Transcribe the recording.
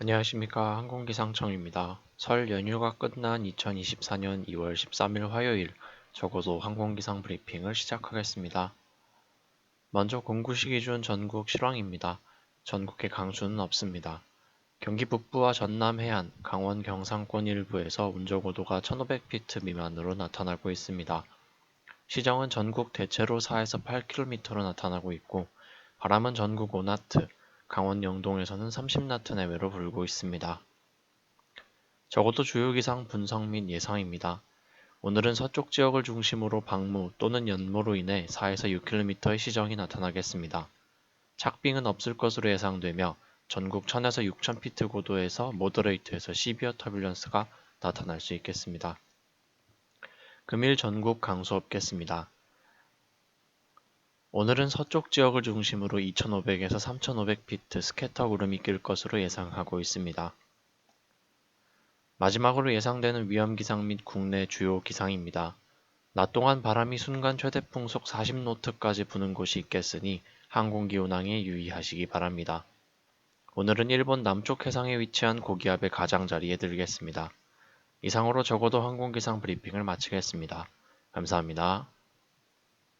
안녕하십니까 항공기상청입니다. 설 연휴가 끝난 2024년 2월 13일 화요일 적어도 항공기상 브리핑을 시작하겠습니다. 먼저 공구시 기준 전국 실황입니다. 전국의 강수는 없습니다. 경기 북부와 전남 해안, 강원 경상권 일부에서 운조고도가 1500피트 미만으로 나타나고 있습니다. 시정은 전국 대체로 4에서 8km로 나타나고 있고 바람은 전국 5나트, 강원 영동에서는 30나트 내외로 불고 있습니다. 적어도 주요 기상 분석 및 예상입니다. 오늘은 서쪽 지역을 중심으로 방무 또는 연모로 인해 4에서 6km의 시정이 나타나겠습니다. 착빙은 없을 것으로 예상되며 전국 1000에서 6000피트 고도에서 모더레이트에서 시비어 터뷸런스가 나타날 수 있겠습니다. 금일 전국 강수 없겠습니다. 오늘은 서쪽 지역을 중심으로 2500에서 3500피트 스캐터 구름이 낄 것으로 예상하고 있습니다. 마지막으로 예상되는 위험기상 및 국내 주요 기상입니다. 낮 동안 바람이 순간 최대 풍속 40노트까지 부는 곳이 있겠으니 항공기 운항에 유의하시기 바랍니다. 오늘은 일본 남쪽 해상에 위치한 고기압의 가장자리에 들겠습니다. 이상으로 적어도 항공기상 브리핑을 마치겠습니다. 감사합니다.